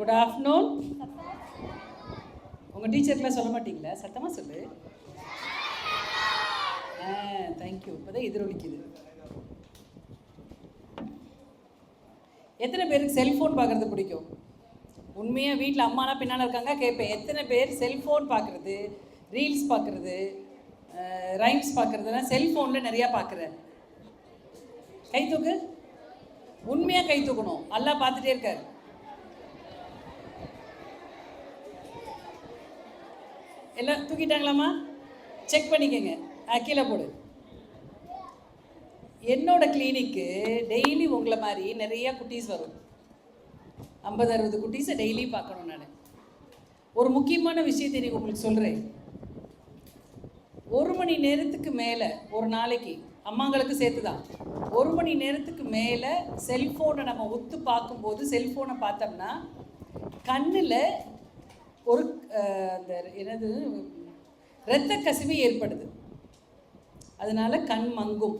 Good afternoon உங்கள் டீச்சர்க்கெலாம் சொல்ல மாட்டிங்களா? சத்தமாக சொல்லு. ஆ தேங்க்யூ இப்போ தான் எதிரொலிக்குது. எத்தனை பேருக்கு செல்ஃபோன் பார்க்குறது பிடிக்கும்? உண்மையாக வீட்டில் அம்மானா பின்னால் இருக்காங்க கேட்பேன் எத்தனை பேர் செல்ஃபோன் பார்க்குறது ரீல்ஸ் பார்க்குறது ரைம்ஸ் பார்க்குறதுனா செல்ஃபோனில் நிறையா பார்க்குறேன் கை தூக்கு? உண்மையாக கை தூக்கணும். பார்த்துட்டே இருக்கார். எல்லாம் தூக்கிட்டாங்களாம்மா? செக் பண்ணிக்கோங்க. ஆ, கீழே போடு. என்னோட கிளினிக்கு டெய்லி உங்களை மாதிரி நிறைய குட்டீஸ் வரும். ஐம்பது அறுபது குட்டீஸை டெய்லி பார்க்கணும் நான். ஒரு முக்கியமான விஷயத்தை நீ உங்களுக்கு சொல்கிறேன் ஒரு மணி நேரத்துக்கு மேலே ஒரு நாளைக்கு அம்மாங்களுக்கு சேர்த்து தான் ஒரு மணி நேரத்துக்கு மேலே செல்ஃபோனை நம்ம ஒத்து பார்க்கும்போது செல்ஃபோனை பார்த்தோம்னா கண்ணில் ஒரு அந்த என்னது இரத்த கசிவு ஏற்படுது. அதனால கண் மங்கும்.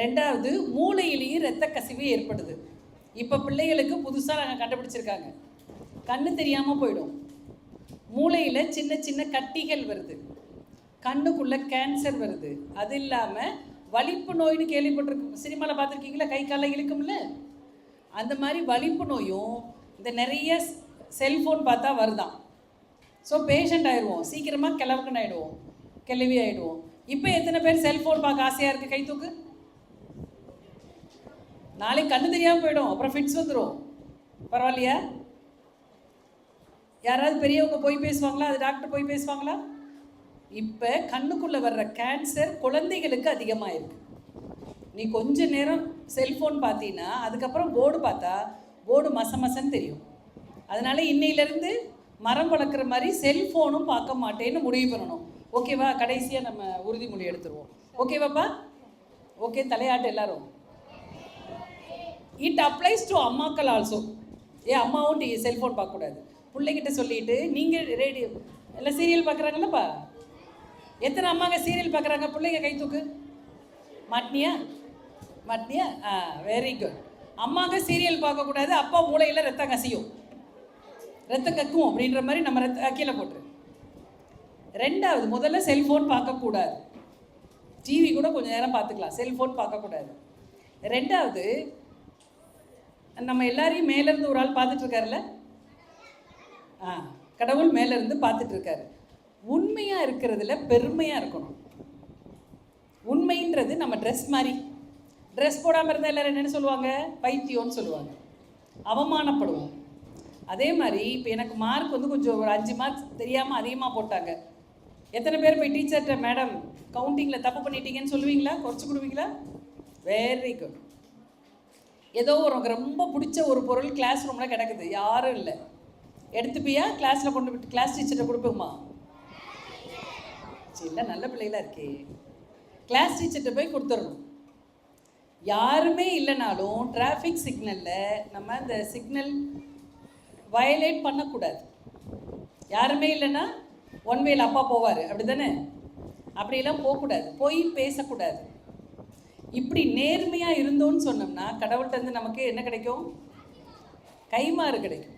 ரெண்டாவது மூளையிலையும் இரத்த கசிவு ஏற்படுது. இப்போ பிள்ளைகளுக்கு புதுசாக நாங்கள் கண்டுபிடிச்சிருக்காங்க. கண்ணு தெரியாமல் போயிடும். மூளையில் சின்ன சின்ன கட்டிகள் வருது. கண்ணுக்குள்ளே கேன்சர் வருது. அது இல்லாமல் வலிப்பு நோய்னு கேள்விப்பட்டிருக்கு சினிமாவில் பார்த்துருக்கீங்களா? கை காலை இழுக்கும்ல? அந்த மாதிரி வலிப்பு நோயும் இந்த நிறைய செல்ஃபோன் பார்த்தா வருதான். ஸோ பேஷண்ட் ஆயிடுவோம். சீக்கிரமாக கிளவுக்குன்னு ஆயிடுவோம் கிளவி ஆயிடுவோம் இப்போ எத்தனை பேர் செல்ஃபோன் பார்க்க ஆசையாக இருக்குது கை தூக்கு? நாளைக்கு கண்ணு தெரியாமல் போயிடும். அப்புறம் ஃபிட்ஸ் வந்துடும் பரவாயில்லையா? யாராவது பெரியவங்க போய் பேசுவாங்களா? அது டாக்டர் போய் பேசுவாங்களா? இப்போ கண்ணுக்குள்ளே வர்ற கேன்சர் குழந்தைகளுக்கு அதிகமாக இருக்கு நீ கொஞ்ச நேரம் செல்ஃபோன் பார்த்தீங்கன்னா அதுக்கப்புறம் போர்டு பார்த்தா போர்டு மச மசன்னு தெரியும். அதனால இன்னையிலேருந்து மரம் வளர்க்குற மாதிரி செல்ஃபோனும் பார்க்க மாட்டேன்னு முடிவு பண்ணணும். ஓகேவா கடைசியாக நம்ம உறுதிமொழி எடுத்துருவோம். ஓகேவாப்பா ஓகே தலையாட்டு எல்லாரும். இட் அப்ளைஸ் டு அம்மாக்கள் ஆல்சோ ஏ அம்மாவும் டி செல்ஃபோன் பார்க்கக்கூடாது. பிள்ளைகிட்ட சொல்லிட்டு நீங்கள் ரேடியோ எல்லாம் சீரியல் பார்க்குறாங்கல்லப்பா எத்தனை அம்மாங்க சீரியல் பார்க்குறாங்க? பிள்ளைங்க கை தூக்கு. மாட்டினியா மாட்டினியா ஆ வெரி குட் அம்மாங்க சீரியல் பார்க்கக்கூடாது அப்பா மூளையில் ரத்தம் கசியும். ரத்தம் கக்கும் அப்படின்ற மாதிரி நம்ம ரத்த கீழே போட்டுரு. ரெண்டாவது முதல்ல செல்ஃபோன் பார்க்கக்கூடாது. டிவி கூட கொஞ்சம் நேரம் பார்த்துக்கலாம். செல்ஃபோன் பார்க்கக்கூடாது. ரெண்டாவது நம்ம எல்லாரையும் மேலேருந்து ஒரு ஆள் பார்த்துட்ருக்காருல்ல? ஆ கடவுள் மேலேருந்து பார்த்துட்ருக்காரு. உண்மையாக இருக்கிறதுல பெருமையாக இருக்கணும். உண்மைன்றது நம்ம ட்ரெஸ் மாதிரி. ட்ரெஸ் போடாமல் இருந்தால் எல்லோரும் என்னென்னு சொல்லுவாங்க? பைத்தியம்னு சொல்லுவாங்க. அவமானப்படுவோம். அதே மாதிரி இப்போ எனக்கு மார்க் வந்து கொஞ்சம் ஒரு அஞ்சு மார்க் தெரியாமல் அதிகமாக போட்டாங்க. எத்தனை பேர் போய் டீச்சர்கிட்ட மேடம் கவுண்டிங்கில் தப்பு பண்ணிட்டீங்கன்னு சொல்லுவீங்களா? குறைச்சி கொடுவீங்களா? வெரி குட் ஏதோ ஒரு உனக்கு ரொம்ப பிடிச்ச ஒரு பொருள் கிளாஸ் ரூமில் கிடக்குது. யாரும் இல்லை. எடுத்துப்பியா? கிளாஸில் கொண்டு விட்டு கிளாஸ் டீச்சர்கிட்ட கொடுப்போமா? சரி இல்லை நல்ல பிள்ளைகளாக இருக்கே. கிளாஸ் டீச்சர்கிட்ட போய் கொடுத்துடணும் யாருமே இல்லைனாலும் டிராஃபிக் சிக்னலில் நம்ம அந்த சிக்னல் வயலேட் பண்ணக்கூடாது. யாருமே இல்லைன்னா ஒன் வேல அப்பா போவார். அப்படி தானே அப்படியெல்லாம் போகக்கூடாது. போய் பேசக்கூடாது. இப்படி நேர்மையாக இருந்தோன்னு சொன்னோம்னா கடவுள்கிட்ட இருந்து நமக்கு என்ன கிடைக்கும்? கைமாறு கிடைக்கும்.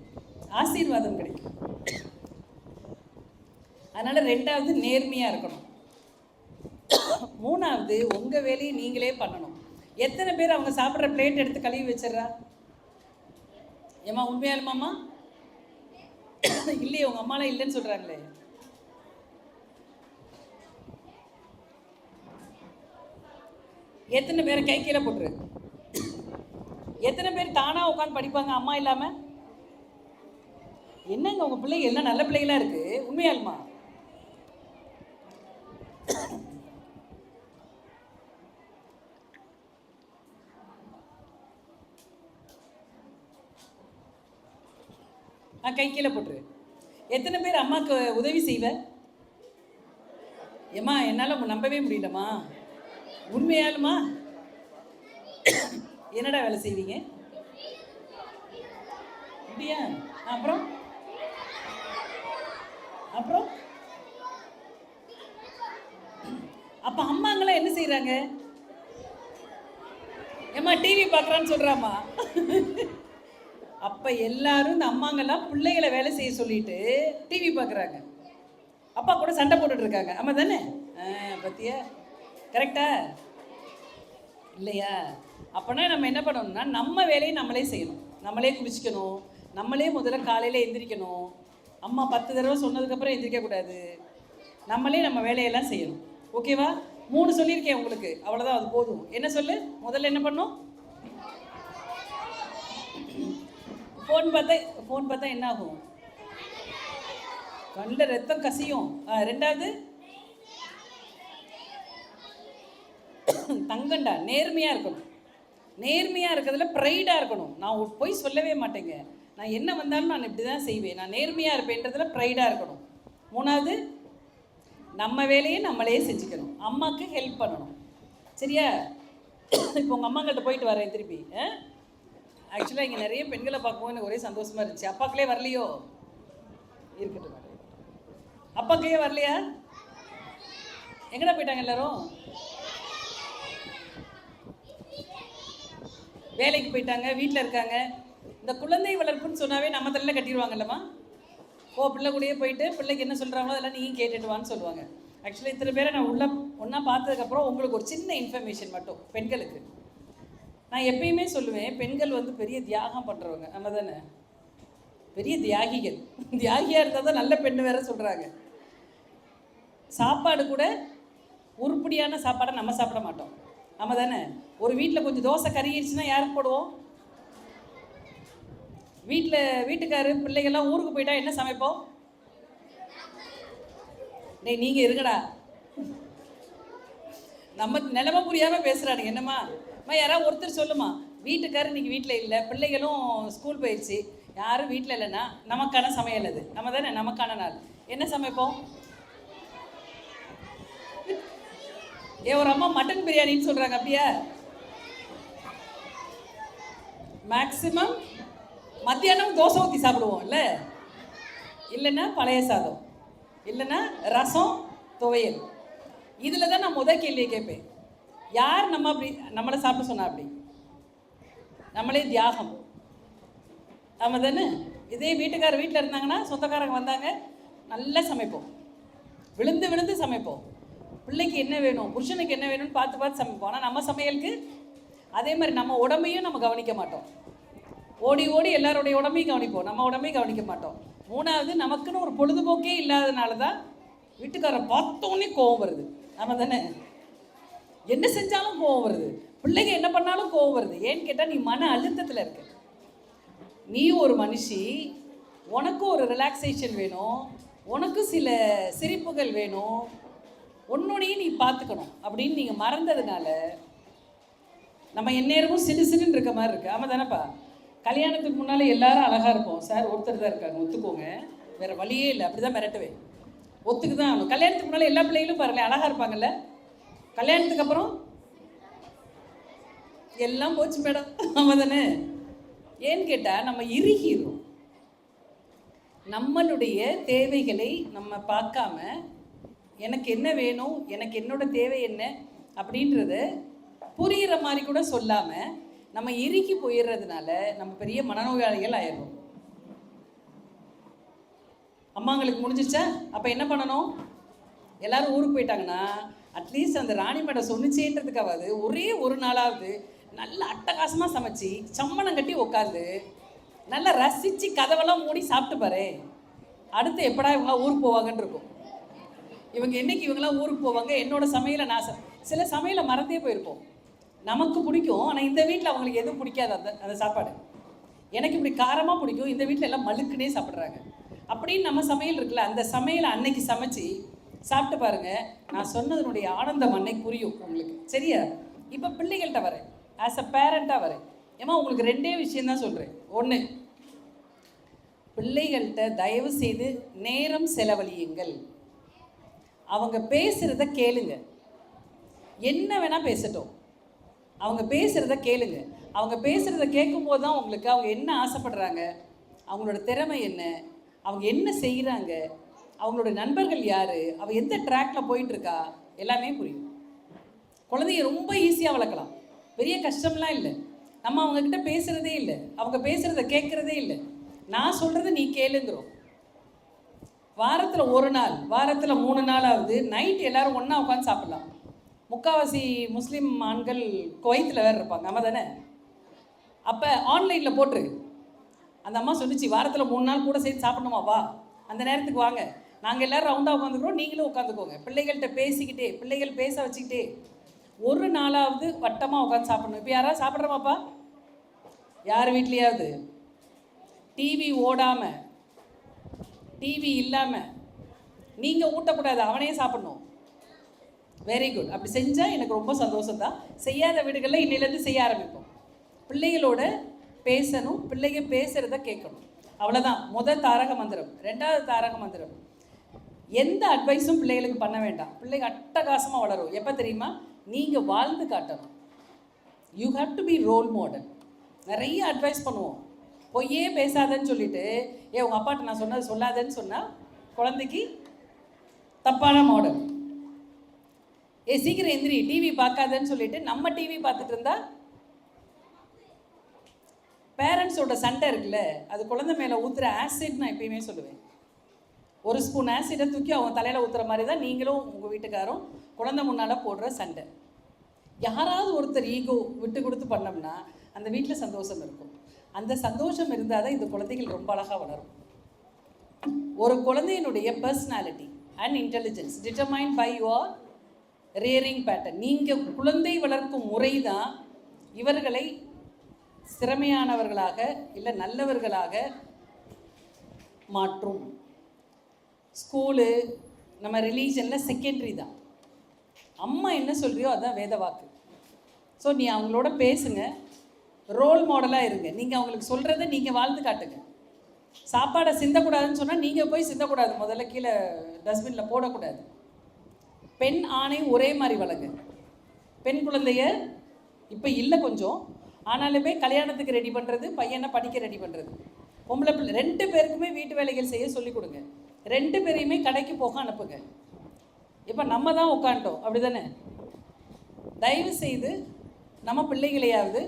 ஆசீர்வாதம் கிடைக்கும். அதனால் ரெண்டாவது நேர்மையாக இருக்கணும். மூணாவது உங்கள் வேலையை நீங்களே பண்ணணும். எத்தனை பேர் அவங்க சாப்பிட்ற பிளேட் எடுத்து கழுவி வச்சிடுறா? ஏம்மா உண்மையாலுமாம்மா இல்லையே உங்கள் அம்மாலாம் இல்லைன்னு சொல்கிறாங்களே எத்தனை பேரை கை கீழே போட்டுரு. எத்தனை பேர் தானாக உட்காந்து படிப்பாங்க அம்மா இல்லாமல் என்னங்க உங்கள் பிள்ளைங்க எல்லாம் நல்ல பிள்ளைகளா இருக்கு? உண்மையாலுமா? ஆ கை கீழே போட்டுரு. அம்மாவுக்கு உதவி செய்வ? ஏம்மா என்னால் நம்பவே முடியலம்மா. உண்மையாலுமா? என்னடா வேலை செய்வீங்க? அப்படியா? அப்புறம்? அப்புறம்? அப்போ அம்மாங்களாம் என்ன செய்கிறாங்க ஏம்மா டிவி பார்க்குறான்னு சொல்கிறாம்மா அப்போ எல்லாரும் இந்த அம்மாங்கெல்லாம் பிள்ளைகளை வேலை செய்ய சொல்லிட்டு டிவி பார்க்குறாங்க. அப்பா கூட சண்டை போட்டுட்டு இருக்காங்க. ஆமாம் தானே? பத்தியா? கரெக்டா இல்லையா? அப்போனா நம்ம என்ன பண்ணணும்னா நம்ம வேலையை நம்மளே செய்யணும். நம்மளே குளிச்சுக்கணும். நம்மளே முதல்ல காலையில் எந்திரிக்கணும். அம்மா பத்து தடவை சொன்னதுக்கப்புறம் எந்திரிக்கக்கூடாது நம்மளே நம்ம வேலையெல்லாம் செய்யணும். ஓகேவா மூணு சொல்லியிருக்கேன் உங்களுக்கு. அவ்வளோதான் அது போதும். என்ன சொல்லு? முதல்ல என்ன பண்ணும் ஃபோன் பார்த்தா ஃபோன் பார்த்தா என்ன ஆகும் கண்ணில் ரத்தம் கசியும். ஆ, ரெண்டாவது? தங்கண்டா நேர்மையாக இருக்கணும். நேர்மையாக இருக்கிறதுல ப்ரைடாக இருக்கணும். நான் போய் சொல்லவே மாட்டேங்க. நான் என்ன வந்தாலும் நான் இப்படி தான் செய்வேன். நான் நேர்மையாக இருப்பேன்றதுல ப்ரைடாக இருக்கணும். மூணாவது? நம்ம வேலையை நம்மளே செஞ்சுக்கணும். அம்மாவுக்கு ஹெல்ப் பண்ணணும். சரியா? இப்போ உங்கள் அம்மாங்கள்ட்ட போயிட்டு வரேன் திருப்பி. ஆக்சுவலாக இங்கே நிறைய பெண்களை பார்க்கும்போது எனக்கு ஒரே சந்தோஷமாக இருந்துச்சு. அப்பாக்களே வரலையோ? இருக்கட்டும் வரட்டும். அப்பாக்களே வரலையா? எங்கடா போயிட்டாங்க எல்லாரும்? வேலைக்கு போயிட்டாங்க வீட்டில் இருக்காங்க. இந்த குழந்தை வளர்ப்புன்னு சொன்னாவே நம்ம தலையில் கட்டிடுவாங்கல்லம்மா. ஓ பிள்ளை கூடயே போயிட்டு பிள்ளைக்கு என்ன சொல்கிறாங்களோ அதெல்லாம் நீயும் கேட்டுட்டு வான்னு சொல்லுவாங்க. ஆக்சுவலி இத்தனை பேரை நான் உள்ள ஒன்றா பார்த்ததுக்கப்புறம் உங்களுக்கு ஒரு சின்ன இன்ஃபர்மேஷன் மட்டும் பெண்களுக்கு. நான் எப்பயுமே சொல்லுவேன் பெண்கள் வந்து பெரிய தியாகம் பண்ணுறவங்க நம்ம தானே பெரிய தியாகிகள். தியாகியாக இருந்தால் தான் நல்ல பெண்ணு வேற சொல்கிறாங்க சாப்பாடு கூட உருப்படியான சாப்பாடை நம்ம சாப்பிட மாட்டோம். நம்ம தானே ஒரு வீட்டில் கொஞ்சம் தோசை கருகிடுச்சுன்னா யாருக்கு போடுவோம்? வீட்டில் வீட்டுக்காரு பிள்ளைகள்லாம் ஊருக்கு போயிட்டா என்ன சமைப்போம்? டேய் நீங்கள் இருங்கடா. நம்ம நிலைமை புரியாமல் பேசுகிறானுங்க என்னம்மா? அம்மா யாராவது ஒருத்தர் சொல்லுமா வீட்டுக்காரர் இன்னைக்கு வீட்டில் இல்லை பிள்ளைகளும் ஸ்கூல் போயிடுச்சு யாரும் வீட்டில் இல்லைன்னா நமக்கான சமையல் அது. நம்ம தானே நமக்கான நாள். என்ன சமைப்போம்? ஏ ஒரு அம்மா மட்டன் பிரியாணின்னு சொல்கிறாங்க அப்படியா? மேக்சிமம் மத்தியானம் தோசை ஊற்றி சாப்பிடுவோம் இல்லை இல்லைன்னா பழைய சாதம். இல்லைன்னா ரசம் துவையல். இதில் தான் நான் முதல் கேள்வியை கேட்பேன். யார் நம்ம அப்படி நம்மளை சாப்பிட சொன்னா அப்படி? நம்மளே தியாகம். ஆமாம் தானே இதே வீட்டுக்கார வீட்டில் இருந்தாங்கன்னா சொந்தக்காரங்க வந்தாங்க நல்லா சமைப்போம். விழுந்து விழுந்து சமைப்போம். பிள்ளைக்கு என்ன வேணும் புருஷனுக்கு என்ன வேணும்னு பார்த்து பார்த்து சமைப்போம். ஆனால் நம்ம சமையலுக்கு அதே மாதிரி நம்ம உடம்பையும் நம்ம கவனிக்க மாட்டோம். ஓடி ஓடி எல்லாருடைய உடம்பையும் கவனிப்போம். நம்ம உடம்பையும் கவனிக்க மாட்டோம். மூணாவது நமக்குன்னு ஒரு பொழுதுபோக்கே இல்லாதனால தான் வீட்டுக்காரரை பார்த்தோன்னே கோவம் வருது. ஆமாம் தானே என்ன செஞ்சாலும் கோவம் வருது. பிள்ளைங்க என்ன பண்ணாலும் கோவம் வருது. ஏன்னு கேட்டால் நீ மன அழுத்தத்தில் இருக்க. நீ ஒரு மனுஷி உனக்கும் ஒரு ரிலாக்ஸேஷன் வேணும். உனக்கு சில சிரிப்புகள் வேணும். உன்னோடையும் நீ பார்த்துக்கணும் அப்படின்னு நீங்கள் மறந்ததுனால நம்ம எந்நேரமும் சிறு சிறுன்னு இருக்க மாதிரி இருக்குது ஆமாம் தானேப்பா? கல்யாணத்துக்கு முன்னால் எல்லாரும் அழகாக இருப்போம். சார் ஒருத்தர் தான் இருக்காங்க. ஒத்துக்கோங்க. வேறு வழியே இல்லை. அப்படி தான் மிரட்டுவேன். ஒத்துக்கு தான் ஆகணும். கல்யாணத்துக்கு முன்னால் எல்லா பிள்ளைகளும் பாருங்களேன் அழகாக இருப்பாங்கல்ல? கல்யாணத்துக்கு அப்புறம்? எல்லாம் போச்சு மேடம். ஆமாம் தானே ஏன்னு கேட்டால் நம்ம இறுகிறோம் நம்மளுடைய தேவைகளை நம்ம பார்க்காம எனக்கு என்ன வேணும் எனக்கு என்னோட தேவை என்ன அப்படின்றத புரிகிற மாதிரி கூட சொல்லாமல் நம்ம இறுகி போயிடுறதுனால நம்ம பெரிய மனநோயாளிகள் ஆயிடுறோம். அம்மாங்களுக்கு முடிஞ்சிச்சா அப்போ என்ன பண்ணணும்? எல்லாரும் ஊருக்கு போயிட்டாங்கன்னா அட்லீஸ்ட் அந்த ராணி மேடம் சொன்னிச்சேன்றதுக்காவது ஒரே ஒரு நாளாவது நல்லா அட்டகாசமாக சமைச்சு சம்மணம் கட்டி உட்காந்து நல்லா ரசித்து கதவெல்லாம் மூடி சாப்பிட்டு பாரு. அடுத்து எப்படா இவங்க ஊருக்கு போவாங்கன்னு இருக்கும். இவங்க என்றைக்கு இவங்கெல்லாம் ஊருக்கு போவாங்க? என்னோட சமையலை நான் ச- சில சமையலை மறந்தே போயிருப்போம். நமக்கு பிடிக்கும். ஆனால் இந்த வீட்டில் அவங்களுக்கு எதுவும் பிடிக்காது அந்த அந்த சாப்பாடு. எனக்கு இப்படி காரமாக பிடிக்கும். இந்த வீட்டில் எல்லாம் மழுக்குனே சாப்பிட்றாங்க. அப்படின்னு நம்ம சமையல் இருக்குல்ல அந்த சமையலை அன்னைக்கு சமைச்சு சாப்பிட்டு பாருங்க. நான் சொன்னதனுடைய ஆனந்தம் அன்னைக்கு புரியும் உங்களுக்கு. சரியா? இப்போ பிள்ளைகள்கிட்ட வரேன். ஆஸ் அ பேரண்ட்டாக வரேன். ஏமா உங்களுக்கு ரெண்டே விஷயம் தான் சொல்கிறேன் ஒன்று பிள்ளைகள்கிட்ட தயவு செய்து நேரம் செலவழியுங்கள். அவங்க பேசுகிறத கேளுங்க. என்ன வேணால் பேசட்டும். அவங்க பேசுகிறத கேளுங்க. அவங்க பேசுகிறத கேட்கும்போது தான் உங்களுக்கு அவங்க என்ன ஆசைப்படுறாங்க? அவங்களோட திறமை என்ன? அவங்க என்ன செய்கிறாங்க அவங்களோட நண்பர்கள் யார்? அவள் எந்த ட்ராக்ல போயிட்டுருக்கா? எல்லாமே புரியும். குழந்தைய ரொம்ப ஈஸியாக வளர்க்கலாம். பெரிய கஷ்டம்லாம் இல்லை. நம்ம அவங்கக்கிட்ட பேசுகிறதே இல்லை. அவங்க பேசுகிறத கேட்குறதே இல்லை. நான் சொல்கிறத நீ கேளுங்கிறோம். வாரத்தில் ஒரு நாள் வாரத்தில் மூணு நாளாவது நைட் எல்லோரும் ஒன்றா உட்காந்து சாப்பிட்லாம். முக்காவாசி முஸ்லீம் ஆண்கள் குவைத்தில் வேறு இருப்பாங்க. நம்ம தானே? அப்போ ஆன்லைனில் போட்டுரு. அந்த அம்மா சொல்லிச்சு வாரத்தில் மூணு நாள் கூட சேர்த்து சாப்பிடணுமா? வா. அந்த நேரத்துக்கு வாங்க. நாங்கள் எல்லோரும் ரவுண்டாக உட்காந்துக்கிறோம். நீங்களும் உட்காந்துக்கோங்க. பிள்ளைகள்கிட்ட பேசிக்கிட்டே பிள்ளைகள் பேச வச்சுக்கிட்டே ஒரு நாளாவது வட்டமாக உட்காந்து சாப்பிடணும். இப்போ யாராவது சாப்பிட்றோமாப்பா? யார் வீட்லேயாவது? டிவி ஓடாமல் டிவி இல்லாமல் நீங்கள் ஊட்டக்கூடாது. அவனே சாப்பிடணும். வெரி குட் அப்படி செஞ்சால் எனக்கு ரொம்ப சந்தோஷம் தான். செய்யாத வீடுகளில் இன்னிலேருந்து செய்ய ஆரம்பிப்போம். பிள்ளைகளோட பேசணும். பிள்ளைங்க பேசுகிறத கேட்கணும். அவ்வளோதான் முதல் தாரக மந்திரம். ரெண்டாவது தாரக மந்திரம். எந்த அட்வைஸும் பிள்ளைகளுக்கு பண்ண வேண்டாம். பிள்ளைங்க அட்டகாசமாக வளரும். எப்போ தெரியுமா? நீங்கள் வாழ்ந்து காட்டணும். You have to be role model நிறைய அட்வைஸ் பண்ணுவோம். பொய்யே பேசாதன்னு சொல்லிட்டு ஏ உங்கள் அப்பாட்ட நான் சொன்னது சொல்லாதேன்னு சொன்னால் குழந்தைக்கு தப்பான மாடல் ஏ சீக்கிரம் எந்திரி டிவி பார்க்காதன்னு சொல்லிட்டு நம்ம டிவி பார்த்துட்டு இருந்தா பேரண்ட்ஸோட சண்டை இருக்குல்ல அது குழந்தை மேலே ஊற்றுற ஆசிட் நான் எப்பயுமே சொல்லுவேன். ஒரு ஸ்பூன் ஆசிடை தூக்கி அவங்க தலையில் ஊற்றுற மாதிரி தான் நீங்களும் உங்கள் வீட்டுக்காரும் குழந்தை முன்னால் போடுற சண்டை. யாராவது ஒருத்தர் ஈகோ விட்டு கொடுத்து பண்ணோம்னா அந்த வீட்டில் சந்தோஷம் இருக்கும். அந்த சந்தோஷம் இருந்தால் தான் இந்த குழந்தைகள் ரொம்ப அழகாக வளரும். ஒரு குழந்தையினுடைய personality and intelligence determine by your rearing pattern நீங்கள் குழந்தை வளர்க்கும் முறை தான் இவர்களை திறமையானவர்களாக இல்லை நல்லவர்களாக மாற்றும். ஸ்கூலு நம்ம ரிலீஜனில் செகண்டரி தான். அம்மா என்ன சொல்கிறியோ அதுதான் வேத வாக்கு. ஸோ நீ அவங்களோட பேசுங்க. ரோல் மாடலாக இருங்க. நீங்கள் அவங்களுக்கு சொல்கிறத நீங்கள் வாழ்ந்து காட்டுங்க. சாப்பாடை சிந்தக்கூடாதுன்னு சொன்னால் நீங்கள் போய் சிந்தக்கூடாது. முதல்ல கீழே டஸ்ட்பினில் போடக்கூடாது. பெண் ஆணை ஒரே மாதிரி வளங்க பெண் குழந்தைய இப்போ இல்லை கொஞ்சம். ஆனாலுமே கல்யாணத்துக்கு ரெடி பண்ணுறது பையனை படிக்க ரெடி பண்ணுறது பொம்பளை பிள்ளை ரெண்டு பேருக்குமே வீட்டு வேலைகள் செய்ய சொல்லிக் கொடுங்க. ரெண்டு பேரையுமே கடைக்கு போக அனுப்புங்க. இப்போ நம்ம தான் உட்காண்டோம் அப்படி தானே தயவு செய்து நம்ம பிள்ளைகளையாவது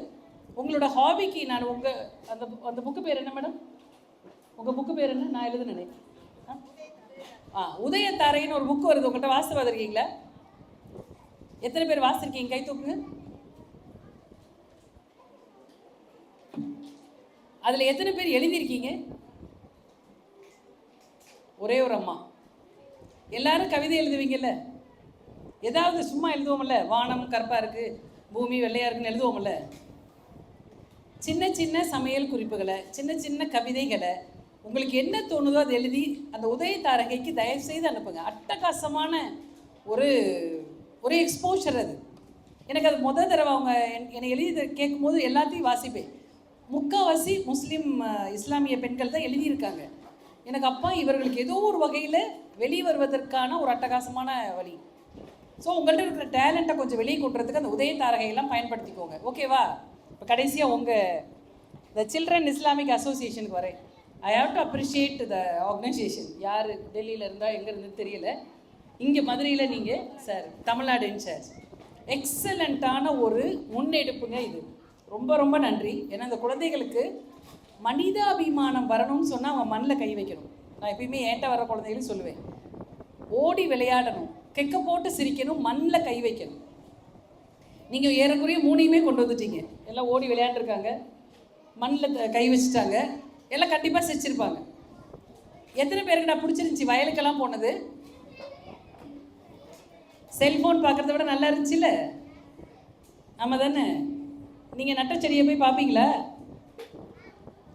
உங்களோட ஹாபிக்கு நான் உங்கள் அந்த அந்த புக்கு பேர் என்ன மேடம் உங்கள் புக்கு பேர் என்ன? நான் எழுத நினைக்கிறேன். ஆ? ஆ உதயத்தாரைன்னு ஒரு புக்கு வருது. உங்கள்கிட்ட வாசித்து பார்த்துருக்கீங்களா எத்தனை பேர் வாசிச்சிருக்கீங்க? கை தூக்குங்க. அதில் எத்தனை பேர் எழுதியிருக்கீங்க? ஒரே ஒரு அம்மா. எல்லாரும் கவிதை எழுதுவீங்கல்ல? ஏதாவது சும்மா எழுதுவோம்ல? வானம் கருப்பாக இருக்குது பூமி வெள்ளையாக இருக்குன்னு எழுதுவோம்ல? சின்ன சின்ன சமையல் குறிப்புகளை சின்ன சின்ன கவிதைகளை உங்களுக்கு என்ன தோணுதோ அதை எழுதி அந்த உதய தாரகைக்கு தயவு செய்து அனுப்புங்க. அட்டகாசமான ஒரு ஒரு எக்ஸ்போஷர் அது. எனக்கு அது முதல் தடவை அவங்க என்னை எழுதி கேட்கும்போது எல்லாத்தையும் வாசிப்பேன். முக்கால்வாசி முஸ்லீம் இஸ்லாமிய பெண்கள் தான் எழுதியிருக்காங்க. எனக்கு அப்பா இவர்களுக்கு ஏதோ ஒரு வகையில் வெளியே வருவதற்கான ஒரு அட்டகாசமான வழி. ஸோ உங்கள்கிட்ட இருக்கிற டேலண்ட்டை கொஞ்சம் வெளியே கொண்டுறதுக்கு அந்த உதய தாரகையெல்லாம் பயன்படுத்திக்கோங்க. ஓகேவா இப்போ கடைசியாக உங்கள் த சில்ட்ரன் இஸ்லாமிக் அசோசியேஷனுக்கு வரேன். I have to appreciate the organisation யார் டெல்லியில் இருந்தால் எங்கே இருந்து தெரியல. இங்கே மதுரையில் நீங்கள் சார் தமிழ்நாடு இன்சார்ஜ் எக்ஸலண்ட்டான ஒரு முன்னெடுப்புங்க இது. ரொம்ப ரொம்ப நன்றி. ஏன்னா இந்த குழந்தைகளுக்கு மனிதாபிமானம் வரணும்னு சொன்னால் அவன் மண்ணில் கை வைக்கணும். நான் எப்பயுமே ஏட்ட வர குழந்தைகளும் சொல்லுவேன் ஓடி விளையாடணும் கெக்க போட்டு சிரிக்கணும் மண்ணில் கை வைக்கணும். நீங்கள் ஏறக்குறைய மூணையுமே கொண்டு வந்துட்டீங்க. எல்லாம் ஓடி விளையாண்டுருக்காங்க மண்ணில் கை வச்சுட்டாங்க எல்லாம் கண்டிப்பாக சிரிச்சிருப்பாங்க. எத்தனை பேருக்கு நான் பிடிச்சிருந்துச்சி? வயலுக்கெல்லாம் போனது. செல்ஃபோன் பார்க்குறத விட நல்லா இருந்துச்சுல்ல? ஆமாம் தானே? நீங்கள் நட்ட செடியை போய் பார்ப்பீங்களா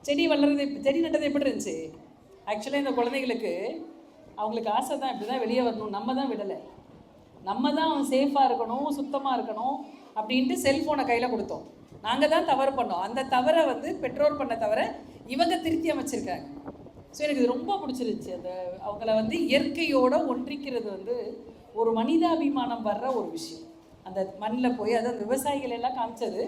செடி வளர்றது செடி நட்டது எப்படி இருந்துச்சு? ஆக்சுவலாக இந்த குழந்தைகளுக்கு அவங்களுக்கு ஆசை தான் இப்படி தான் வெளியே வரணும். நம்ம தான் விடலை. நம்ம தான் அவன் சேஃபாக இருக்கணும் சுத்தமாக இருக்கணும் அப்படின்ட்டு செல்ஃபோனை கையில் கொடுத்தோம். நாங்கள் தான் தவறு பண்ணோம். அந்த தவறை வந்து பெற்றோர் பண்ண தவிர இவங்க திருத்தி அமைச்சிருக்காங்க. ஸோ எனக்கு இது ரொம்ப பிடிச்சிருந்துச்சி. அந்த அவங்கள வந்து இயற்கையோட ஒன்றிக்கிறது வந்து ஒரு மனிதாபிமானம் வர்ற ஒரு விஷயம். அந்த மண்ணில் போய் அதாவது விவசாயிகள் எல்லாம் காமிச்சது.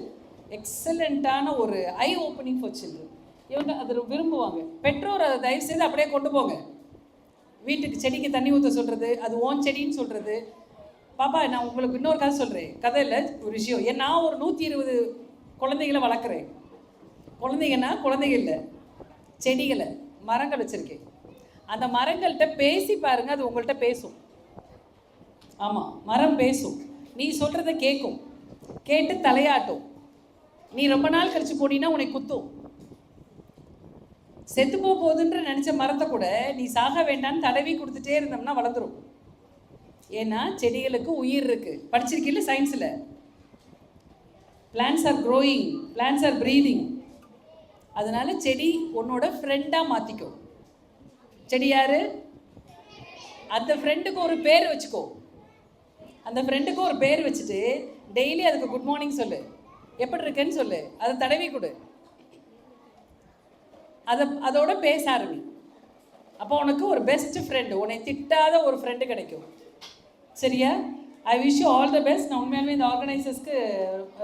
எக்ஸலண்ட்டான ஒரு ஐ ஓப்பனிங் ஃபார் சில்ட்ரன் இவங்க அதை விரும்புவாங்க. பெற்றோர் அதை தயவு செய்து அப்படியே கொண்டு போங்க. வீட்டுக்கு செடிக்கு தண்ணி ஊற்ற சொல்கிறது அது ஓன் செடின்னு சொல்கிறது பாப்பா நான் உங்களுக்கு இன்னொரு கதை சொல்கிறேன் கதையில் ஒரு விஷயம். ஏன் நான் ஒரு நூற்றி இருபது குழந்தைகளை வளர்க்குறேன். குழந்தைங்கன்னா குழந்தைங்க இல்லை செடிகளை மரங்கள் வச்சுருக்கேன். அந்த மரங்கள்கிட்ட பேசி பாருங்கள் அது உங்கள்கிட்ட பேசும். ஆமாம் மரம் பேசும். நீ சொல்கிறத கேட்கும் கேட்டு தலையாட்டும். நீ ரொம்ப நாள் கழித்து போனீங்கன்னா உன்னை குத்தும். செத்து போக போகுதுன்ற நினச்ச மரத்தை கூட நீ சாக வேண்டாம்னு தடவி கொடுத்துட்டே இருந்தோம்னா வளர்ந்துரும். ஏன்னா செடிகளுக்கு உயிர் இருக்குது படிச்சிருக்கீல்ல சயின்ஸில் plants are growing plants are breathing அதனால செடி உன்னோட ஃப்ரெண்டாக மாற்றிக்கோ செடி யார்? அந்த ஃப்ரெண்டுக்கு ஒரு பேர் வச்சுக்கோ. அந்த ஃப்ரெண்டுக்கு ஒரு பேர் வச்சுட்டு டெய்லி அதுக்கு குட் மார்னிங் சொல்லு. எப்படி இருக்குன்னு சொல்லு. அதை தடவி கொடு. அதை அதோட பேச ஆரம்பி. அப்போ உனக்கு ஒரு பெஸ்ட் ஃப்ரெண்டு உன்னை திட்டாத ஒரு ஃப்ரெண்டு கிடைக்கும். சரியா? I wish you all the best நான் உண்மையாலுமே இந்த ஆர்கனைசர்ஸ்க்கு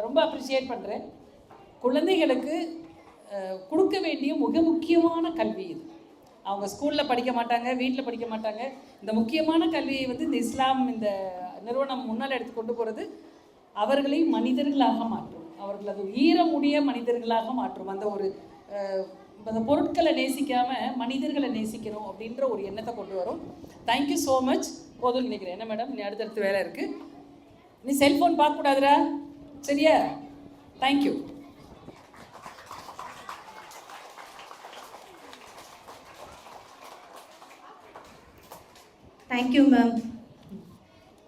ரொம்ப அப்ரிஷியேட் பண்ணுறேன் குழந்தைகளுக்கு கொடுக்க வேண்டிய மிக முக்கியமான கல்வி இது. அவங்க ஸ்கூலில் படிக்க மாட்டாங்க வீட்டில் படிக்க மாட்டாங்க. இந்த முக்கியமான கல்வியை வந்து இந்த இஸ்லாம் இந்த நிறுவனம் முன்னால் எடுத்து கொண்டு போகிறது அவர்களை மனிதர்களாக மாற்றும். அவர்கள் அது ஈரமுடைய மனிதர்களாக மாற்றும். அந்த ஒரு அந்த பொருட்களை நேசிக்காம மனிதர்களை நேசிக்கணும் அப்படின்ற ஒரு எண்ணத்தை கொண்டு வரும். தேங்க்யூ ஸோ மச் போதும்னு நினைக்கிறேன். என்ன மேடம்? நீ அடுத்தடுத்து வேலை இருக்கு. நீ செல்ஃபோன் பார்க்கக்கூடாதுடா. சரியா? Thank you thank you ma'am